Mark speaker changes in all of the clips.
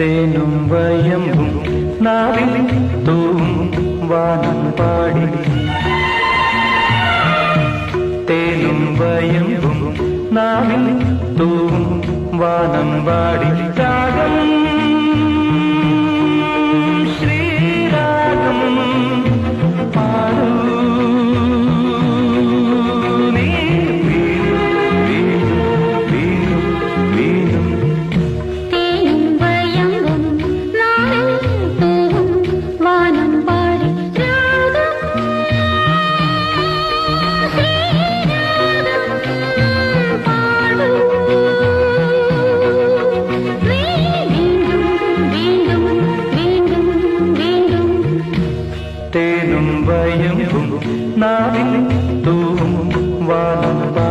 Speaker 1: തേനും വയമ്പും നാവിൽ തൂവും വാനം പാടി. തേനും വയമ്പും നാവിൽ തൂവും വാനം പാടി. രാഗം
Speaker 2: തേനും വയമ്പും നാവിൽ തൂവും വാനം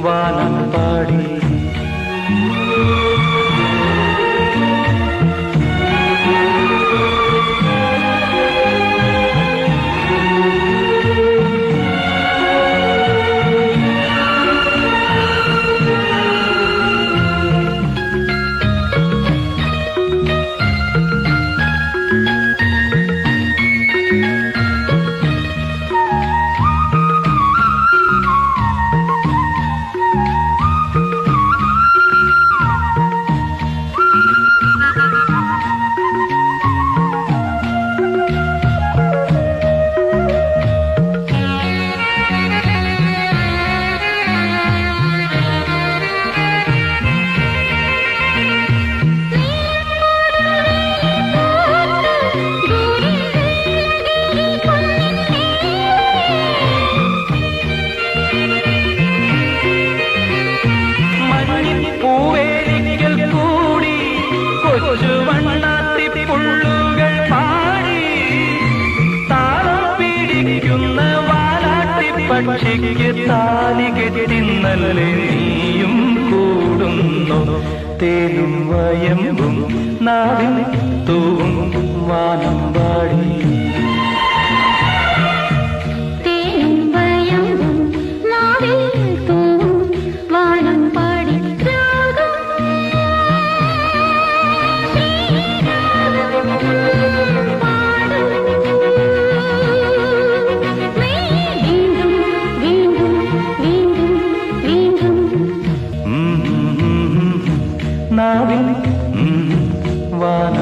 Speaker 1: തൂവും വാനം പക്ഷിക്ക് താലി കെട്ടിന്നല്ലേ നീയും കൂടുന്നു. തേനും വയമ്പും നാവിൽ തൂവും വാനം പാടി നാവിൽ വാന